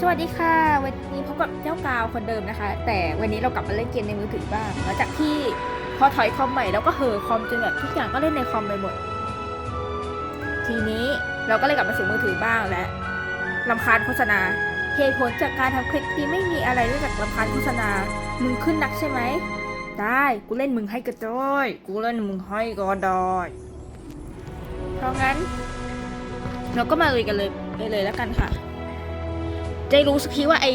สวัสดีค่ะ วันนี้พบกับเจ้ากาวคนเดิมนะคะ แต่วันนี้เรากลับมาเล่นเกมในมือถือบ้างหลังจากที่พอถอยคอมใหม่แล้วก็เห่อคอมจนแบบทุกอย่างก็เล่นในคอมไปหมด ทีนี้เราก็เลยกลับมาสู่มือถือบ้างและลำคาญโฆษณาเหตุผลจากการทำคลิปนี้ไม่มีอะไรนอกจากลำคาญโฆษณามึงขึ้นนักใช่ไหมได้กูเล่นมึงให้ก็ได้กูเล่นมึงให้ก็ได้เพราะงั้น เราก็มาเลยกันเลยไปเลยแล้วกันค่ะ จะรู้สักทีว่าไอ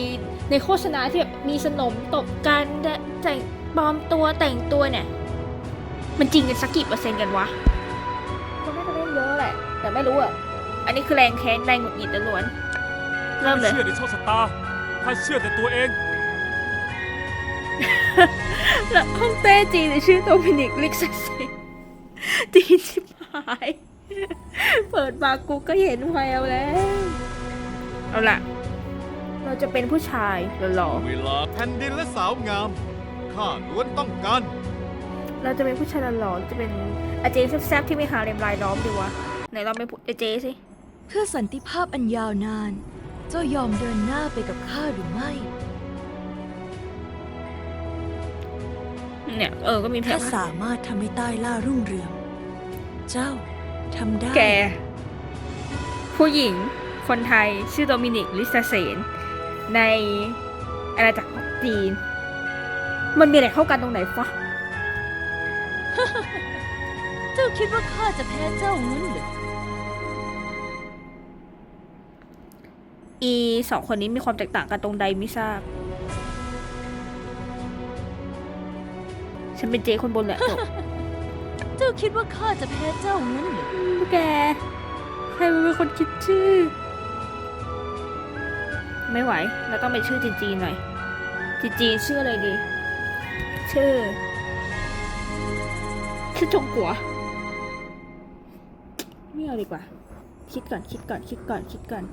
ในโฆษณาที่แบบมีสนมตบกันและแต่งปลอมตัวแต่งตัวเนี่ย มันจริงกันสักกี่เปอร์เซ็นต์กันวะก็น่าจะเล่นเยอะแหละ แต่ไม่รู้อะ อันนี้คือแรงแค้นแรงหงุดหงิดล้วนๆเริ่มเลยเชื่อในโชคชะตาถ้าเชื่อแต่ตัวเองแล้วห้องเต้จีนชื่อโดมินิกลิกซัสเซนจีนชิบหาย เปิดมากูก็เห็นแววแล้ว เอาล่ะ เราจะเป็นผู้ชายหล่อเวลาแผ่นดินและสาวงามข้าล้วนต้องการๆเราจะเป็นผู้ชายหล่อๆเราจะเป็นอาเจนแซ่บๆที่ไม่หาเรมลายล้อมดีวะไหนเราไปพูดเจสิเพื่อสันติภาพอันยาวนาน เจ้ายอมเดินหน้าไปกับข้าหรือไม่ เนี่ยเออก็มีแผถ้านสามารถทำให้ใต้ล่ารุ่งเรือง เจ้าทำได้ แก ผู้หญิงคนไทยชื่อโดมินิกลิซาเซน ในอาณาจักรของจีน มันมีอะไรเข้ากันตรงไหนฟะ เจ้าคิดว่าข้าจะแพ้เจ้างั้นเหรอ อีสองคนนี้มีความแตกต่างกันตรงใดไม่ทราบ ฉันเป็นเจคนบนแหละจบ เจ้าคิดว่าข้าจะแพ้เจ้างั้นเหรอ แก ใครมันเป็นคนคิดชื่อ ไม่ไหว เราต้องเป็นชื่อจีนๆหน่อย จีนๆชื่ออะไรดี ชื่อ ชื่อจงกัวไม่เอาดีกว่า คิดก่อนคิดก่อนคิดก่อนคิดก่อน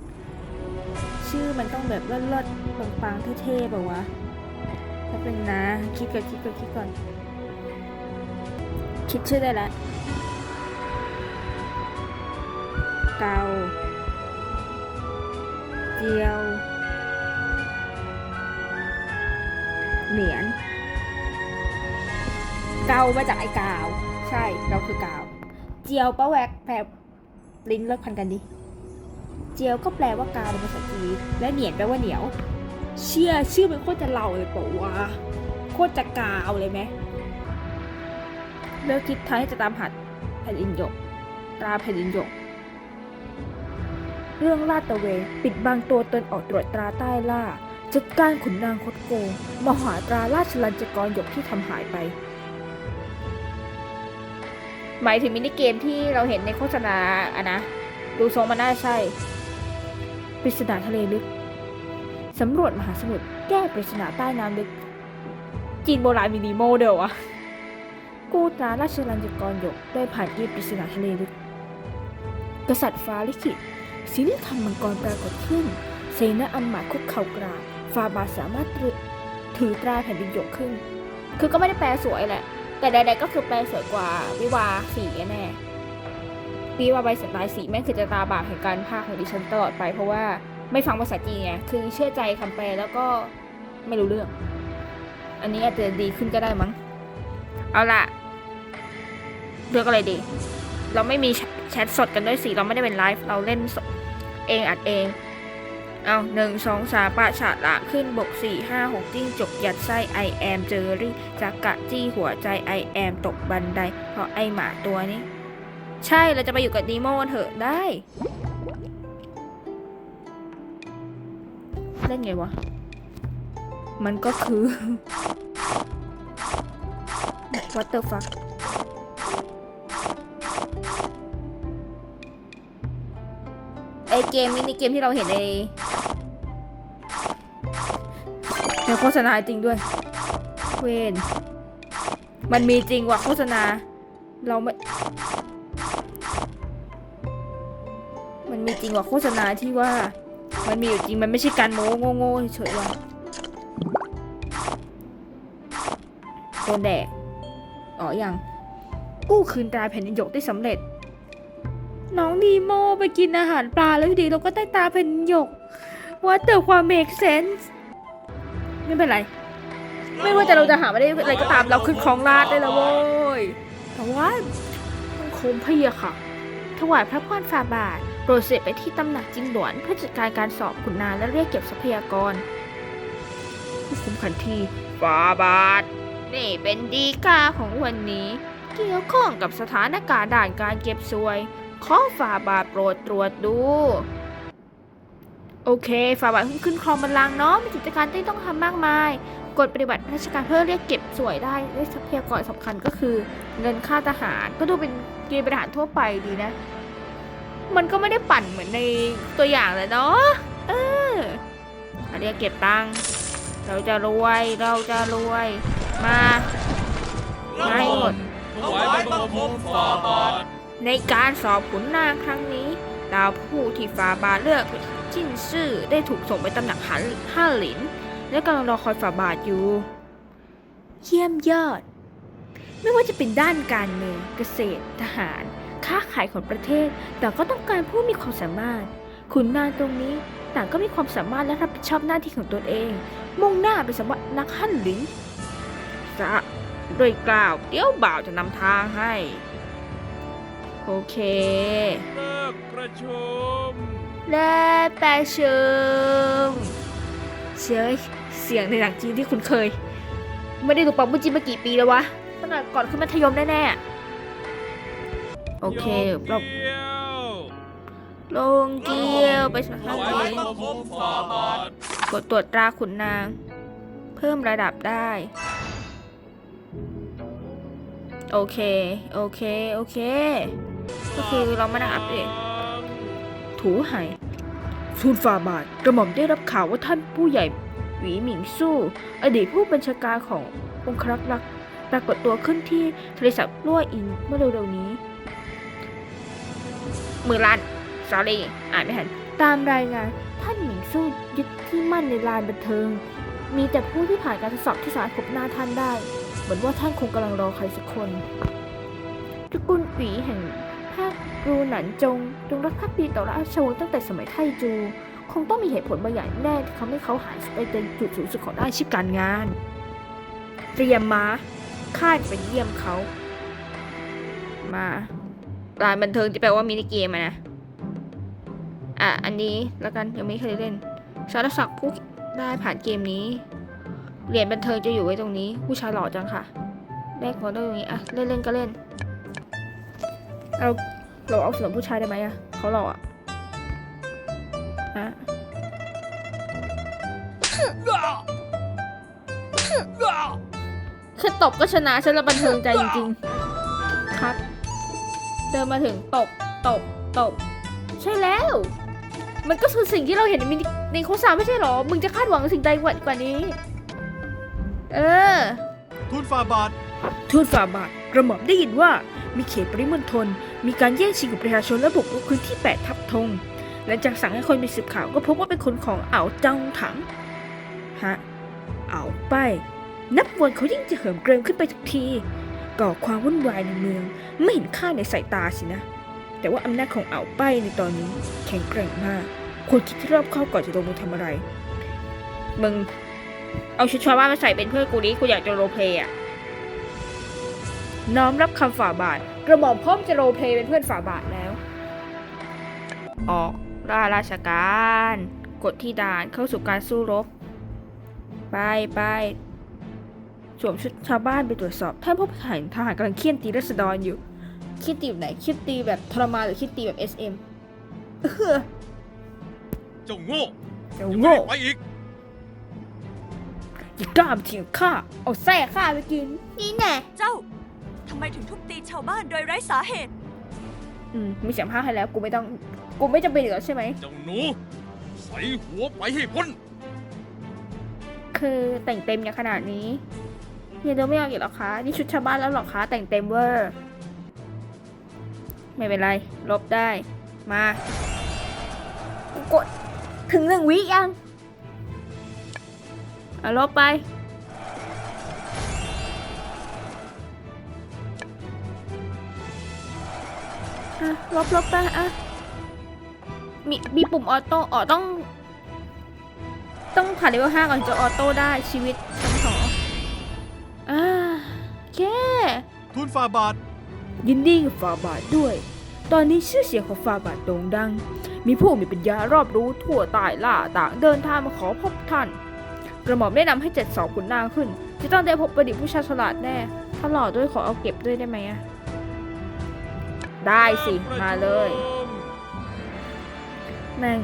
ชื่อมันต้องแบบเลิศๆปังๆเท่ๆแบบวะถ้าเป็นนะ คิดก่อนคิดก่อนคิดก่อน คิดชื่อได้แล้วเกาเจียว เหนียนเกามาจากไอ้กาว ใช่เราคือกาว เจียวป้าแวกแปลลิ้นเลิกพันกันดิ เจียวก็แปลว่ากาวเป็นภาษาจีนและเหนียนแปลว่าเหนียว เชื่อชื่อเป็นโคตรจะเล่าเลยปะวะโคตรจะกาวเลยไหมเลิกคิดท้ายจะตามหาแผ่นดินหยกตราแผ่นดินหยก เรื่องลาดตะเวนปิดบังตัวตนออกตรวจตราใต้ล่า จัดการขุนนางคดโกงมหาตราราชลัญจกรหยกที่ทำหายไป หมายถึงมินิเกมที่เราเห็นในโฆษณาอะนะ ดูทรงมันน่าใช่ปริศนาทะเลลึกสำรวจมหาสมุทรแก้ปริศนาใต้น้ำลึก จีนโบราณมีดีโมเดียวอะกู้ตราราชลัญจกรหยกได้ผ่านเกมปริศนาทะเลลึก กษัตริย์ฟ้าลิขิตศิลธรรมมังกรปรากฏขึ้นเสนาอันหมาดคุกเข่ากราบ ฟาบาสามารถถือตราแผ่นดินยกขึ้น คือก็ไม่ได้แปลสวยแหละ แต่ใดๆก็คือแปลสวยกว่าวิวาสีแน่วิวาใบสไตล์สีแม่งคือจะตาบาปแห่งการภาคของดิฉันตลอดไป เพราะว่าไม่ฟังภาษาจีนไง คือเชื่อใจคำแปลแล้วก็ไม่รู้เรื่อง อันนี้อาจจะดีขึ้นก็ได้มั้ง เอาล่ะเลือกอะไรดี เราไม่มีแชทสดกันด้วยสิ เราไม่ได้เป็นไลฟ์ เราเล่นเองอัดเอง เอาหนึ่งสองสามปะฉะละขึ้นบกสี่ห้าหกจิ้งจกยัดไส้ไอแอมเจอรี่จักกะจี้หัวใจไอแอมตกบันได เพราะไอหมาตัวนี้ ใช่เราจะไปอยู่กับนีโมกันเถอะได้ เล่นไงวะ มันก็คือ What the fuck ไอเกมมินิเกมที่เราเห็นในในโฆษณาจริงด้วย เวนมันมีจริงว่ะโฆษณา เราไม่ มันมีจริงว่ะโฆษณาที่ว่า มันมีอยู่จริงมันไม่ใช่การโม้โง่ๆเฉยๆว่ะโดนแดกอ๋อยังกู้คืนตราแผ่นดินหยกได้สำเร็จ น้องนีโมไปกินอาหารปลาแล้วอยู่ดีเราก็ได้ตาเป็นหยกว่าเตอร์ความ make sense ไม่เป็นไร ไม่ว่าแต่เราจะหาไม่ได้อะไรก็ตามเราขึ้นของราชได้แล้วโว้ยแต่ว่าโคมพะเยะค่ะ ถวายพระพรฝ่าบาทโปรดเสด็จไปที่ตำหนักจิงหลวนเพื่อจัดการการสอบขุนนางและเรียกเก็บทรัพยากรผู้คุมขันทีฝ่าบาท นี่เป็นดีกาของวันนี้ เกี่ยวข้องกับสถานการณ์ด่านการเก็บสวย ขอฝ่าบาทโปรดตรวจดู โอเคฝ่าบาทเพิ่งขึ้นครองบัลลังก์เนาะ มีกิจการที่ต้องทำมากมาย กฎปฏิบัติราชการเพื่อเรียกเก็บสวยได้ได้ทรัพยากรสำคัญก็คือ เงินค่าทหาร ก็ดูเป็นเกณฑ์ทหารทั่วไปดีนะ มันก็ไม่ได้ปั่นเหมือนในตัวอย่างเลยเนาะ เอออันเรียกเก็บตังค์เราจะรวย เราจะรวย มาให้หมดถวายบังคมฝ่าบาท ในการสอบขุนนางครั้งนี้ ดาวผู้ที่ฟาบาทเลือกจิ้นซื่อได้ถูกส่งไปตำหนักหันห้าหลิน และกำลังรอคอยฝาบาทอยู่ เยี่ยมยอด ไม่ว่าจะเป็นด้านการเมืองเกษตร ทหาร ค้าขายของประเทศ แต่ก็ต้องการผู้มีความสามารถ ขุนนางตรงนี้ต่างก็มีความสามารถและรับผิดชอบหน้าที่ของตนเอง มุ่งหน้าไปสำนักนักหั่นหลินสะโดยกล่าวเดี๋ยวบ่าวจะนำทางให้ โอเค เลิกประชุม และแปลเชิงเสียงเสียงในหนังจีนที่คุณเคย ไม่ได้ดูปังบุญจีนมากี่ปีแล้ววะ ตั้งแต่ก่อนขึ้นมัธยมแน่ๆ โอเคเราเกี่ยวลงเกี้ยวไปสมัครถทางวายเองบังคมฝ่าบาทกดตรวจตราขุนนาง เพิ่มระดับได้ โอเค โอเค โอเค ก็คือเรามานั่งอัปเดตถูไห่ทูลฝ่าบาทกระหม่อมได้รับข่าวว่าท่านผู้ใหญ่หวีหมิงสู้ อดีตผู้บัญชาการขององครักษ์รักปรากฏตัวขึ้นที่ทะเลสาบลั่วอินเมื่อเร็วๆนี้ มือลันสอรี่อ่านไม่ทันตามรายงานท่านหมิงสู้ยึดที่มั่นในลานบันเทิง มีแต่ผู้ที่ผ่านการทดสอบที่สามารถพบหน้าท่านได้ เหมือนว่าท่านคงกำลังรอใครสักคนตระกูลหวีแห่ง ภาครูหนันจงจงรักภักดีต่อราชวงศ์ตั้งแต่สมัยไทจู คงต้องมีเหตุผลบางอย่างแน่ที่ทำให้เขาหายไปเป็นจุดสูงสุดของด้านอาชีพการงาน เตรียมมาข้าจะไปเยี่ยมเขา มาร้านบันเทิงที่แปลว่ามินิเกมอะนะ อะ อันนี้แล้วกันยังไม่เคยเล่นสารศักดิ์ผู้ได้ผ่านเกมนี้ เหรียญบันเทิงจะอยู่ไว้ตรงนี้ ผู้ชายหล่อจังค่ะแลกของได้ตรงนี้ อะ เล่นเล่นก็เล่น เราเราเอาส่วนผู้ชายได้ไหมอะเขาหล่ออะอะแค่ตบก็ชนะฉันละบันเทิงใจจริงๆ ครับ เดินมาถึงตบ ตบ ตบ ใช่แล้ว มันก็คือสิ่งที่เราเห็นในมินิในโฆษณาไม่ใช่หรอ มึงจะคาดหวังสิ่งใดกว่ากว่านี้ เออ ทูลฝ่าบาท ทูตฝ่าบาท กระหม่อมได้ยินว่ามีเขตปริมณฑล มีการแย่งชิงของประชาชนและบุกรุกพื้นที่แปดทับธงและจากสั่งให้คนไปสืบข่าวก็พบว่าเป็นคนของอ่าวจังถัง ฮะอ่าวไปายนับวันเขายิ่งจะเหิมเกริมขึ้นไปทุกที ก่อความวุ่นวายในเมือง ไม่เห็นค่าในสายตาสินะ แต่ว่าอำนาจของอ่าวไปายในตอนนี้แข็งแกร่งมาก ควรคิดที่รอบคอบก่อนจะลงมือทำอะไร มึง เอาชุดชาวบ้านมาใส่เป็นเพื่อนกูดิกูอยากจะโรเพลย์อะน้อมรับคำฝ่าบาท กระหม่อมพร้อมจะโรลเพลย์เป็นเพื่อนฝ่าบาทแล้ว ออกล่าราชการ กดที่ด่านเข้าสู่การสู้รบ ไปไปสวมชุดชาวบ้านไปตรวจสอบท่านพบทหารทหารกำลังเคี่ยนตีรัษฎรอยู่เคี่ยนตีแบบไหนเคี่ยนตีแบบทรมานหรือเคี่ยนตีแบบ SM เออเจ้าโง่เจ้าไม่โง่ได้ไปอีกอย่ากล้ามาเถียงข้าเอาแส้ข้าไปกินนี่แน่เจ้า ทำไมถึงทุบตีชาวบ้านโดยไร้สาเหตุ อืมมีเสียงภาคให้แล้ว กูไม่ต้อง กูไม่จำเป็นอีกแล้วใช่ไหม เจ้าหนู ใส่หัวไปให้พ้น คือแต่งเต็มอย่างขนาดนี้เฮียดูไม่ออกอีกเหรอคะ นี่ชุดชาวบ้านแล้วเหรอคะ แต่งเต็มเวอร์ ไม่เป็นไร ลบได้ มา กด ถึงหนึ่งวิยังเอาลบไป อะลบลบไปอะมีมีปุ่มออโต้อ๋อต้อง ต้องผ่านเลเวลห้าก่อนจะออโต้ได้ชีวิตชั้นสองอ่าโอเคทุนฟาบาท ยินดีกับฟาบาทด้วย ตอนนี้ชื่อเสียงของฟาบาทโด่งดัง มีผู้มีปัญญารอบรู้ทั่วใต้ล่าต่างเดินทางมาขอพบท่าน กระหม่อมได้นำให้เจ็ดสองขุนนางขึ้น จะต้องได้พบประดิษฐ์ผู้ชาญฉลาดแน่ถ้าหล่อด้วยขอเอาเก็บด้วยได้ไหมอะ ได้สิมาเลยแม่ง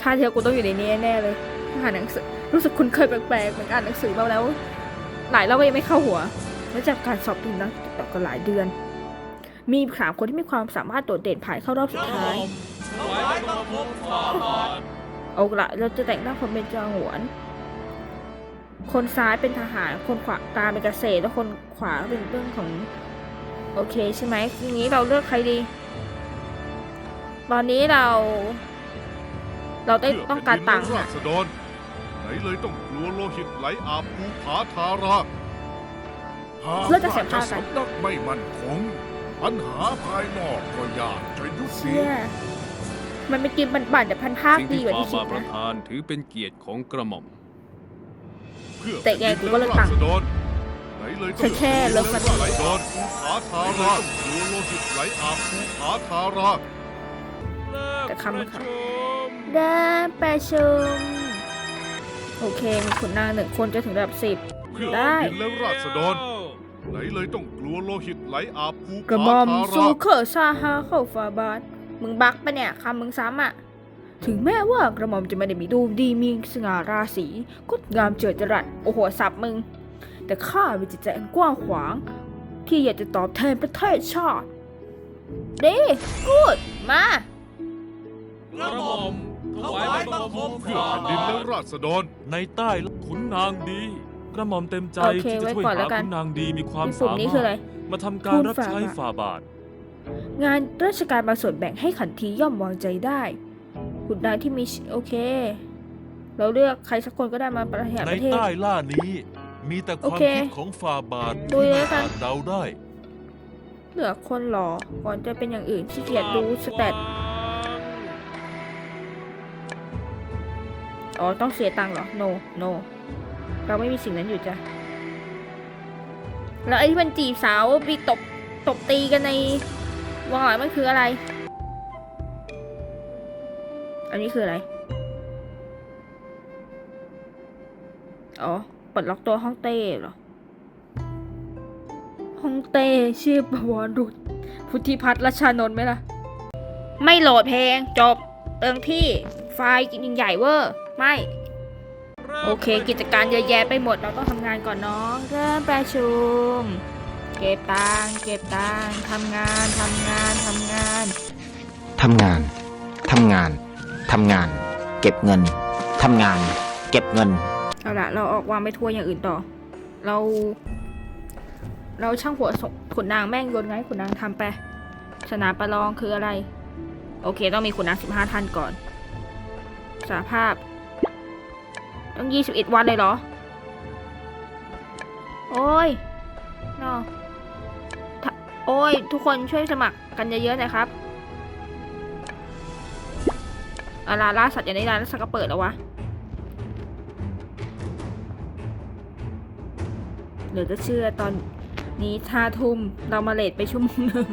ชาติเทียวกูต้องอยู่ในนี้แน่เลยอ่านหนังสือรู้สึกคุ้นเคยแปลกๆเหมือนอ่านหนังสือมาแล้ว หลายรอบก็ยังไม่เข้าหัวและจากการสอบทุนนักติดต่อกันหลายเดือน มีสามคนที่มีความสามารถโดดเด่นผ่านเข้ารอบสุดท้ายเอาละเราจะแต่งหน้าคนเป็นจางหวน คนซ้ายเป็นทหารคนขวากลาเป็นเกษตรแล้วคนขวาเป็นเรื่องของ โอเคใช่ไหมอย่างนี้เราเลือกใครดี ตอนนี้เรา เราได้เพื่ต้องการตังค์แผ่นดินและอะราษฎรไหนเลยต้องกลัวโลหิตไหลอาบภูผาทาราหากเพื่อจะเสียผ้าราชกันสำนักไม่มั่นคงปัญหาภายนอกก็ยากจะยุติเชี่ยมันไม่กินบันบันแต่พันภาคสิ่งดีที่กว่าฝ่าที่คิบาดทประนะธานถือเป็นเกียรติของกระหม่อมเพื่อแต่แกกูก็เลือกตังค์ ไหนเลยต้องฉันแค่เลิกกฟัลันวโลหิตไหลอาบภูผาทาราต้องกลัวโลหิตไหลอาบภูผาทาราแต่คำมันประค่ะชุมได้ประชุม โอเค มีขุนนางหนึ่งคนจะถึงระดับสิบเพื่อได้แผ่นดินและราษฎรไหนเลยต้องกลัวโลหิตไหลอาบภูกระผาหม่อมทาสู้ราเขอซาฮาเข้าฟาบาทมึงบักปะเนี่ยคำมึงซ้ำอะ ถึงแม้ว่ากระหม่อมจะไม่ได้มีดูดีมีสง่าราศีงดงามเจิดจรัส โอ้โหสับมึง แต่ข้ามีจิตใจอันกว้างขวาง ที่อยากจะตอบแทนประเทศชาติดีกูด มากระหม่อมถวายบังคมเพื่อฝ่าแผ่นดินบาและทราษฎรในใต้ขุนนางดี กระหม่อมเต็มใจโอเคที่จะไว้ช่วยก่อนแล้หาวกันขุนนางดีมีความในปุ่สามนี้มารคืออะไร ถมาทำการรับใช้ทูลฝ่าบาท ฝ่าบาท งานราชการบางส่วนแบ่งให้ขันทีย่อมวางใจได้ขุนนางที่มีโอเค เราเลือกใครสักคนก็ได้มาประหารในประเทศ ใต้ล่านี้ มีแต่ความโอเคคิดของฝ่าบาทดูที่แล้ไม่วกันอาจเดาได้ เหลือคนหล่อก่อนจะเป็นอย่างอื่นขี้เกียจดูสแตทอ๋อ ต้องเสียตังค์เหรอ no no เราไม่มีสิ่งนั้นอยู่จ้ะ แล้วไอ้ที่มันจีบสาวไปตบ ตบตีกันในวงหลังมันคืออะไร อันนี้คืออะไร อ๋อ ปลดล็อกตัวห้องเต้เหรอห้องเต้ชื่อประวรุษพุทธิพัฒน์รัชานนท์ไหมล่ะ ไม่โหลดเพลงจบเติมที่ไฟล์ยิ่งใหญ่เวอร์ไม่ โอเค กิจการเยอะแยะไปหมดเราต้องทำงานก่อนเนาะเริ่มประชุม เก็บตังเก็บตังทำงานทำงานทำงานทำงานทำงานทำงาน เก็บเงินทำงาน เก็บเงิน เอาละเราออกวางไปทัวร์อย่างอื่นต่อ เรา เราช่างหัวขุนนางแม่งโยนไงขุนนางทำไปสนามประลองคืออะไร โอเค ต้องมีขุนนางสิบห้าท่านก่อน สาภาพ ต้องยี่สิบเอ็ดวันเลยเหรอ โอ้ยนอโอ้ย ทุกคนช่วยสมัครกันเยอะๆน่อยครับอาลาล่าสัตว์อย่างนี้ร้านสักก็เปิดแล้ววะ เหลือจะเชื่อตอนนี้ท่าทุ่มเรามาเลทไปชั่วโมงหนึ่ง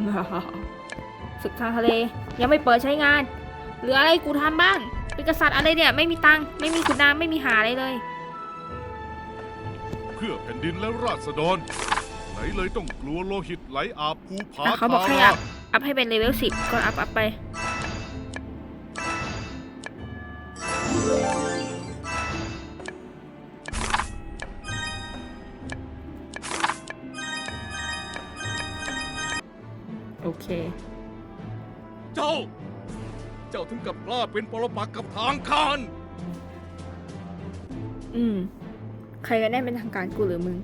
ศึกทางทะเล ยังไม่เปิดใช้งานเหลืออะไรกูทำบ้างเป็นกษัตริย์อะไรเนี่ยไม่มีตังค์ไม่มีขุนนางไม่มีหาอะไรเลย เพื่อแผ่นดินและราษฎรไหนเลยต้องกลัวโลหิตไหลอาบภูผาอะเขาบอกทาให้ราอัพอัพให้เป็นเลเวลสิบก็อัพอัพไป เจ้า เจ้าถึงกับกล้าเป็นปรปักษ์กับทางการ อืม ใครกันแน่เป็นทางการกูหรือมึง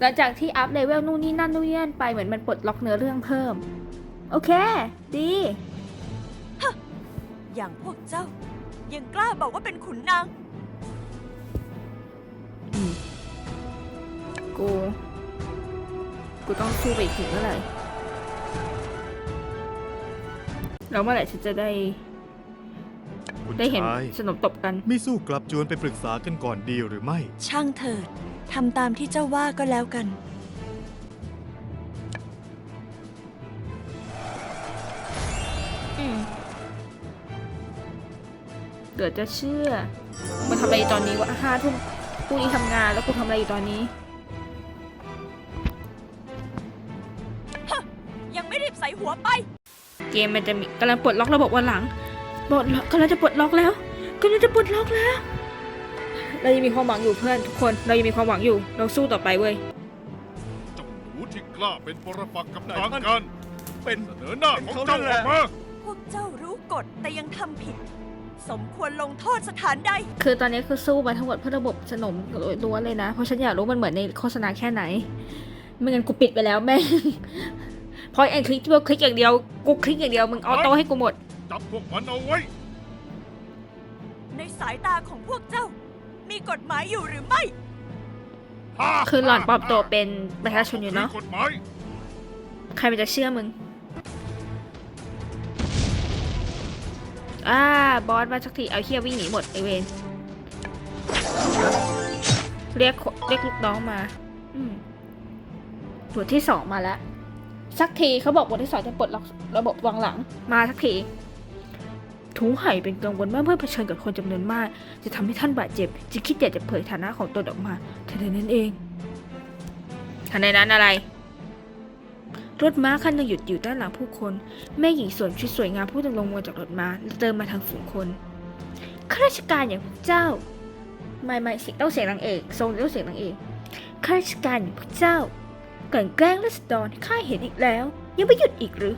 หลังจากที่อัพเลเวลนู่นนี่นั่นนู่นนี่นั่นไปเหมือนมันปลดล็อกเนื้อเรื่องเพิ่ม โอเค ดี อย่างพวกเจ้า ยังกล้าบอกว่าเป็นขุนนางอืมกู กูต้องสู้ไปอีกถึงเมื่อไหร่ แล้วเมื่อไหร่ฉันจะได้ คุณได้เห็นชายสนมตบกัน ไม่สู้กลับจวนไปปรึกษากันก่อนดีหรือไม่ ช่างเถิดทำตามที่เจ้าว่าก็แล้วกัน อืมเกิดจะเชื่อมาทำอะไรตอนนี้วะห้าทุ่มพรุ่งนี้ทำงานแล้วกูทำอะไรอยู่ตอนนี้ เกมมันจะมีกำลังปลดล็อกระบบวันหลังปลดล็อกกำลังจะปลดล็อกแล้วกำลังจะปลดล็อกแล้ว เรายังมีความหวังอยู่เพื่อนทุกคน เรายังมีความหวังอยู่ เราสู้ต่อไปเว้ยเจ้าหนูที่กล้าเป็นปรปักษ์กับไหนทางมันการเป็นเสนอหน้าของเจ้าออกมาพวกเจ้ารู้กฎแต่ยังทำผิด สมควรลงโทษสถานใด คือตอนนี้คือสู้มาทั้งหมดเพื่อระบบสนมล้วนเลยนะ เพราะฉันอยากรู้มันเหมือนในโฆษณาแค่ไหน ไม่งั้นกูปิดไปแล้วแม่ง พอแอนคลิกที่ว่าคลิกอย่างเดียว กูคลิกอย่างเดียวมึงเอาโต้ให้กูหมด จับพวกมันเอาไว้ ในสายตาของพวกเจ้า มีกฎหมายอยู่หรือไม่ คือหล่อนปลอมตัวเป็นประชาชนอยู่เนาะ มีกฎหมาย ใครมันจะเชื่อมึง อ่า บอสมาสักที เอาเฮียวิ่งหนีหมดไอเวนเรียกคนเรียกลูกน้องมา อืมบทที่สองมาแล้ว สักทีเขาบอกบทที่สองจะปลดล็อกระบบวางหลังมาสักทีถุงไห่เป็นกังวลมากเมื่อเผชิญกับคนจำนวนมาก จะทำให้ท่านบาดเจ็บ จึงคิดอยากจะเผยฐานะของตนออกมาทันใดนั้นเองทันใดนั้นอะไร รถม้าคันหนึ่งหยุดอยู่ด้านหลังผู้คน แม่หญิงสวมชุดสวยงามผู้ดำลงมาจากรถม้าเดินมาทางฝูงคนข้าราชการอย่างพวกเจ้า ไม่ไม่เสียงต้องเสียงนางเอกทรงต้องเสียงนางเอกข้าราชการอย่างพวกเจ้า กลั่นแกล้งรัษฎรข้าเห็นอีกแล้ว ยังไม่หยุดอีกหรือ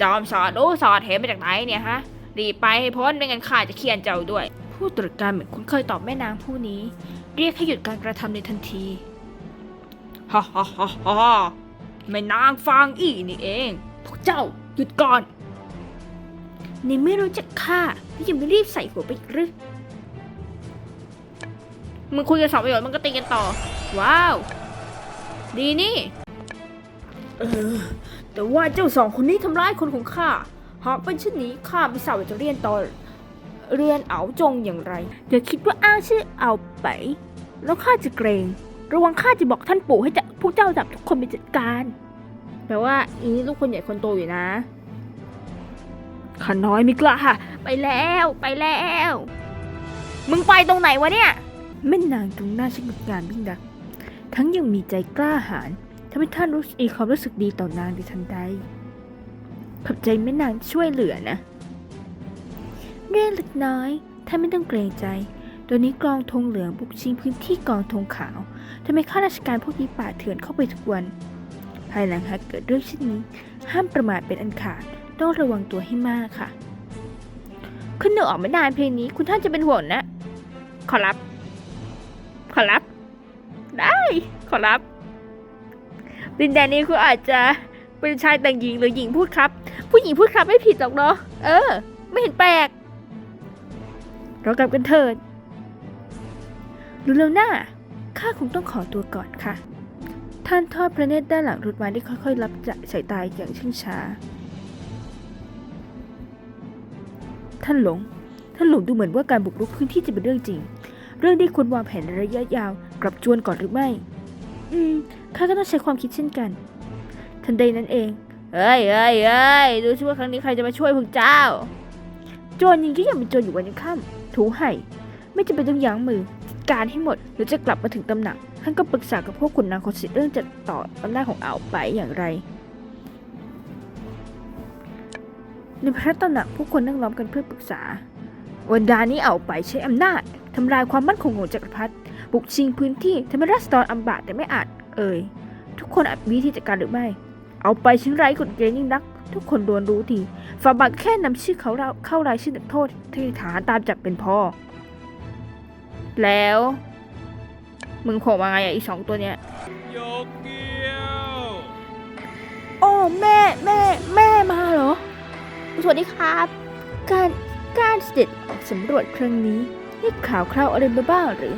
จอมสอดโอ้สอดเห็นมาจากไหนเนี่ยฮะรีบไปให้พ้นไม่งั้นข้าจะเคียนเจ้าด้วย ผู้ตรวจการเหมือนคุ้นเคยตอบแม่นางผู้นี้ เรียกให้หยุดการกระทำในทันทีฮ่าฮ่าฮ่าฮ่าแม่นางฟางอีนี่เอง พวกเจ้าหยุดก่อนในเมื่อรู้จักข้าแล้วยังไม่รีบใส่หัวไปอีกหรือมึงคุยกันสองประโยชน์มันก็ตีกันต่อ ว้าว ดีนี่ เออ แต่ว่าเจ้าสองคนนี้ทำร้ายคนของข้า หากเป็นเช่นนี้ข้าไม่ทราบว่าจะเรียนต่อเรียนเอาจงอย่างไรอย่าคิดว่าอ้างชื่อเอาไป แล้วข้าจะเกรง ระวังข้าจะบอกท่านปู่ให้จะพวกเจ้าจับทุกคนไปจัดการแปลว่าอีนี่ลูกคนใหญ่คนโตอยู่นะข้าน้อยไม่กล้าไปแล้วไปแล้ว มึงไปตรงไหนวะเนี่ยแม่นางตรงหน้าช่างงดงามยิ่งดัก ทั้งยังมีใจกล้าหาญทำให้ท่านรู้มีความรู้สึกดีต่อนางในทันใดขอบใจแม่นางช่วยเหลือนะ เรื่องเล็กน้อยท่านไม่ต้องเกรงใจโดยนี้กองธงเหลืองบุกชิงพื้นที่กองธงขาวทำไมข้าราชการพวกนี้ป่าเถื่อนเข้าไปทุกวัน ภายหลังหากเกิดเรื่องเช่นนี้ ห้ามประมาทเป็นอันขาดต้องระวังตัวให้มากค่ะ ขึ้นเหนือออกไม่นานเพลงนี้ คุณท่านจะเป็นห่วงนะ ขอรับ ขอรับ ได้ ขอรับ ดินแดนนี้คุณอาจจะเป็นชายแต่งหญิงหรือหญิงพูดครับ ผู้หญิงพูดครับไม่ผิดหรอกเนาะเออ ไม่เห็นแปลก เรากลับกันเถิดรู้แล้วนะ่าข้าคงต้องขอตัวก่อนค่ะ ท่านทอดพระเนตรด้านหลังรถมาได้ค่อยๆ รับจากสายตายอย่างชื่งช้าท่านหลง ท่านหลงดูเหมือนว่าการบุกรุกพื้นที่จะเป็นเรื่องจริง เรื่องที่ควรวางแผนระยะยาว กลับจวนก่อนหรือไม่ อืม ข้าก็ต้องใช้ความคิดเช่นกัน ทันใดนั้นเอง เอ้ยเอ้ยเอ้ยดูสิว่าครั้งนี้ใครจะมาช่วยพวกเจ้า โจรยิงก็ยังเป็นโจรอยู่วันยังค่ำถูไห่ ไม่จำเป็นต้องยั้งมือการให้หมดหรือจะกลับมาถึงตำหนัก ท่านก็ปรึกษากับพวกขุนนางคนสิทธิ์เรื่องจะต่ออำนาจของอ่าวไปอย่างไรในพระตำหนักผู้คนนั่งล้อมกันเพื่อปรึกษา วันดานี้อ่าวไปใช้อำนาจทำลายความมั่นคงของจักรพรรดิ บุกชิงพื้นที่ทำให้รัสดรอำบากแต่ไม่อาจเอ่ย ทุกคนอาจมีวิธีจัดการหรือไม่ เอาไปชิ้นไร้กฎเกณฑ์ยิ่งนัก ทุกคนล้วนรู้ดีฝ่าบาทแค่นำชื่อเขาเราเข้ารายชื่อนักโทษ ที่ฐานตามจับเป็นพอแล้ว มึงโผล่มาไงอะอีสองตัวเนี้ยโยกเกี้ยวโอ้แม่แม่แม่มาเหรอ สวัสดีครับ การการเสด็จออกสำรวจครั้งนี้ได้ข่าวคราวอะไรมาบ้างหรือ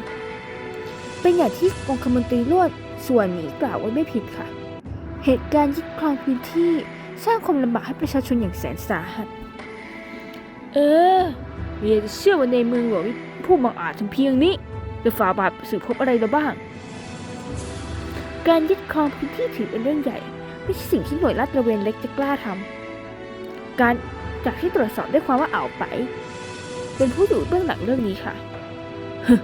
เป็นอย่างที่องคมนตรีลวดส่วนนี้กล่าวไว้ไม่ผิดค่ะ เหตุการณ์ยึดครองพื้นที่สร้างความลำบากให้ประชาชนอย่างแสนสาหัสเเออไม่อยากจะเชื่อว่าในเมืองหลวงมีผู้บังอาจถึงเพียงนี้จะฝ่าบาทสืบพบอะไรเราบ้าง การยึดครองพื้นที่ถือเป็นเรื่องใหญ่ ไม่ใช่สิ่งที่หน่วยลาดตระเวนเล็กจะกล้าทำการจากที่ตรวจสอบได้ความว่าอ่าวไป เป็นผู้อยู่เบื้องหลังเรื่องนี้ค่ะฮึ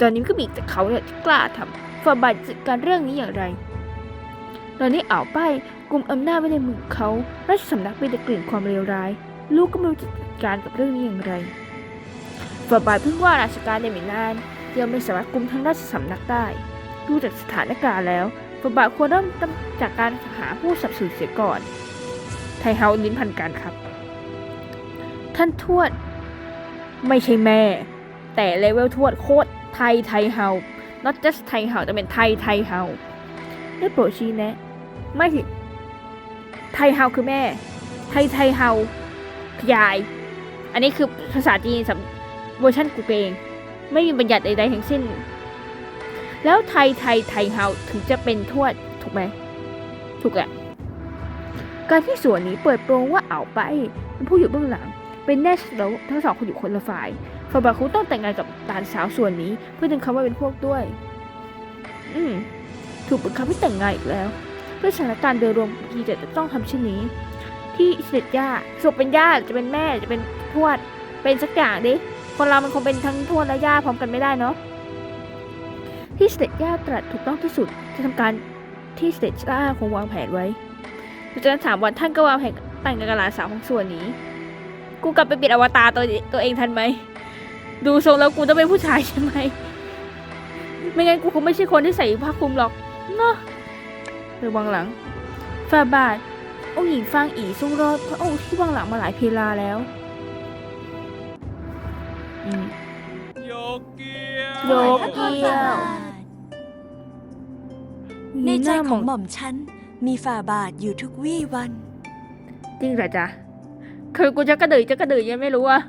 ตอนนี้ก็มีแต่เขาเนี่ยที่กล้าทำฝ่าบาทจัดการเรื่องนี้อย่างไรตอนนี้อ่าวไปกลุ่มอำนาจไว้ในมือเขาราชสำนักมีแต่กลิ่นความเลวร้าย ลูกก็ไม่รู้จะจัดการกับเรื่องนี้อย่างไรฝ่าบาทเพิ่งว่าราชการในม่นานยังไม่สามารถกุมทั้งราชสำนักได้ ดูจากสถานการณ์แล้วฝ่าบาทควรเริ่มต้นจากการหาผู้สับสนเสียก่อน ไทเฮาลิ้นพันกันครับ ท่านทวด ไม่ใช่แม่ แต่เลเวลทวดโคตร ไทยไทยเฮา not just ไทยเฮาแต่เป็นไทยไทยเฮาได้โปรดชี้แนะ ไม่สิไทยเฮาคือแม่ ไทยไทยเฮายาย อันนี้คือภาษาจีนสำเวอร์ชันกูเองไม่มีบัญญัติใดๆทั้งสิ้น แล้วไทยไทยไทยเฮาถึงจะเป็นทวดถูกไหมถูกแหละการที่ส่วนนี้เปิดโปรงว่าเอาไปเป็นผู้อยู่เบื้องหลัง เป็นแน่ชัดแล้วทั้งสองคนอยู่คนละฝ่าย ฝ่ายบาคุต้องแต่งงานกับหลานสาวส่วนนี้ เพื่อดึงเขามาเป็นพวกด้วย อืม ถูกบังคับให้แต่งงานอีกแล้วเพื่อสถานการณ์โดยรวมทีเดจะต้องทำเช่นนี้ ที่เสด็จย่าสรุปเป็นย่าจะเป็นแม่จะเป็นทวด เป็นสักอย่างดิคนเรามันคงเป็นทั้งทวดและย่าพร้อมกันไม่ได้เนาะที่เสด็จย่าตรัสถูกต้องที่สุดจะทำการที่เสด็จย่าคงวางแผนไว้หลังจากนั้นสามวันท่านก็วางแผนแต่งงานกับหลานสาวของส่วนนี้ กูกลับไปเปลี่ยนอวตารตัวตัวเองทันไหม ดูทรงแล้วกูต้องเป็นผู้ชายใช่ไหม ไม่งั้นกูคงไม่ใช่คนที่ใส่ผ้าคลุมหรอก เนาะระวังหลังฝ่าบาทองค์หญิงฟางอีทรงรอดพระองค์ที่วังหลังมาหลายเพลาแล้วอืมโยเกียโยเกียวในใจาของหม่อมฉันมีฝ่าบาทอยู่ทุกวี่วัน จริงเหรอจ๊ะ คือกูจะกระดือจะกระดือยังไม่รู้อะ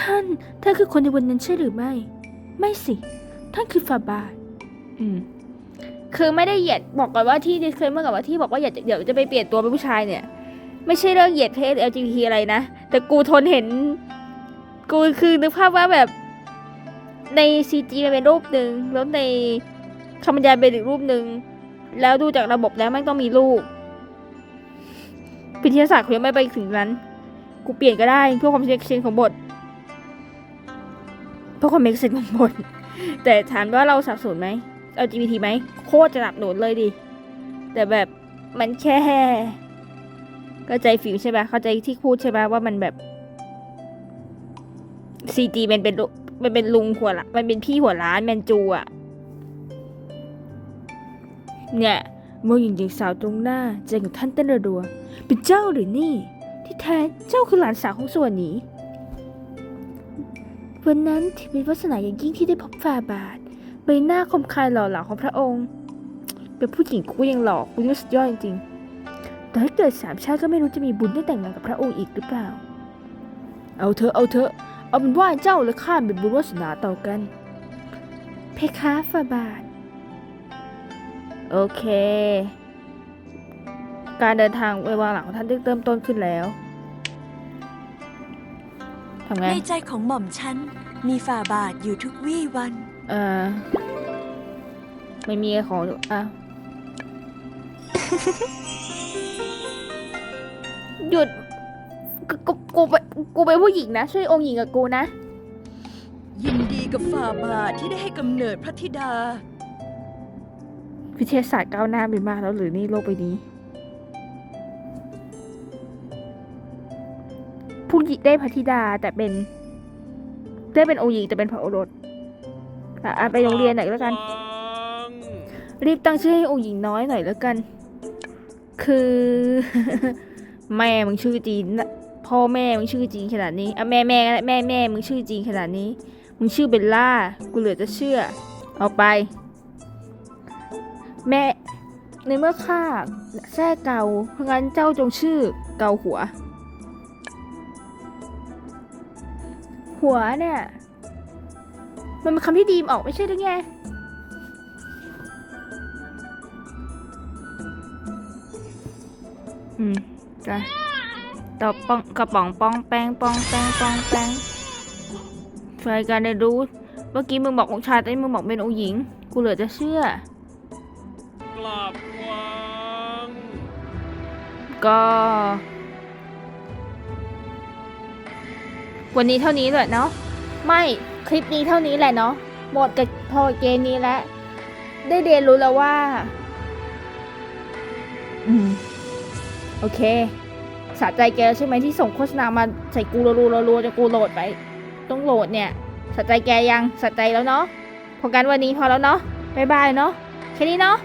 ท่าน ท่านคือคนในวันนั้นใช่หรือไม่ ไม่สิ ท่านคือฟาบาท อืม คือไม่ได้เหยียดบอกก่อนว่าที่ disclaimer กับว่าที่บอกว่าอยากจะเดี๋ยวจะไปเปลี่ยนตัวเป็นผู้ชายเนี่ย ไม่ใช่เรื่องเหยียดเพศ LGBT อะไรนะ แต่กูทนเห็น กูคือนึกภาพว่าแบบใน CG มันเป็นรูปหนึ่งแล้วในคำบรรยายเป็นอีกรูปหนึ่งแล้วดูจากระบบแล้วไม่งต้องมีลูกวิทยาศาสตร์เขายังไม่ไปถึงนั้น กูเปลี่ยนก็ได้เพื่อความเช็คเชนของบท เพื่อความเมกเซนของบทแต่ถามว่าเราสับสนไหม LGBT ไหมโคตรจะหนับหนุนเลยดิ แต่แบบมันแค่เข้าใจฟิลใช่ไหมเข้าใจที่พูดใช่ไหมว่ามันแบบ CG มันเป็นลุมันเป็นลุงหัวละมันเป็นพี่หัวล้านแมนจูอะเนี่ยมองหญิงหญิงสาวตรงหน้าใจของท่านเต้นระรัวเป็นเจ้าหรือนี่ ที่แท้เจ้าคือหลานสาวของส่วนนี้ วันนั้นถือเป็นวาสนาอย่างยิ่งที่ได้พบฝ่าบาทใบหน้าคมคายหล่อเหลาของพระองค์ เป็นผู้หญิงกูยังหล่อกูยังสุดยอดจริงๆแต่ถ้าเกิดสามชาติก็ไม่รู้จะมีบุญได้แต่งงานกับพระองค์อีกหรือเปล่า เอาเถอะเอาเถอะเอาเป็นว่าเจ้าและข้าเป็นบุญวาสนาต่อกัน เพคะฝ่าบาท โอเค การเดินทางไปวางหลังของท่านได้เริ่มต้นขึ้นแล้ว ทำไง ในใจของหม่อมฉันมีฝ่าบาทอยู่ทุกวี่วัน เออไม่มีของอะ หยุดกูกูกูเป็นกูเป็นผู้หญิงนะ ช่วยองค์หญิงกับกูนะ ยินดีกับฝ่าบาทที่ได้ให้กำเนิดพระธิดา วิทยาศาสตร์ก้าวหน้าไปมากแล้วหรือนี่โลกใบนี้ หญิงได้พระธิดาแต่เป็นได้เป็นองค์หญิงแต่เป็นพระโอรสอะไปโรงเรียนหน่อยแล้วกัน รีบตั้งชื่อให้องค์หญิงน้อยหน่อยแล้วกัน คือ แม่มึงชื่อจีนพ่อแม่มึงชื่อจีนขนาดนี้อะแม่แม่แม่แม่มึงชื่อจีนขนาดนี้มึงชื่อเบลล่ากูเหลือจะเชื่อ เอาไป แม่ในเมื่อข้าแท้เกาเพราะงั้นเจ้าจงชื่อเกาหัว หัวเนี่ยมันเป็นคำที่ดีมออกไม่ใช่หรือไงอืมจ้ะต่อปองกระป๋องปองแปงปองแปงปองแปงช่วยกันได้รู้ เมื่อกี้มึงบอกองค์ชายแต่นี่มึงบอกเป็นองค์หญิง กูเหลือจะเชื่อกราบวางก็ วันนี้เท่านี้เลยเนาะไม่คลิปนี้เท่านี้แหละเนาะหมดกับพอเกมนี้แล้วได้เรียนรู้แล้วว่า อืม โอเค สะใจแกใช่ไหมที่ส่งโฆษณามาใส่กูรัวๆรัวจะกูโหลดไป ต้องโหลดเนี่ยสะใจแกยังสะใจแล้วเนาะพอกันวันนี้พอแล้วเนาะบ๊ายบายเนาะแค่นี้เนาะ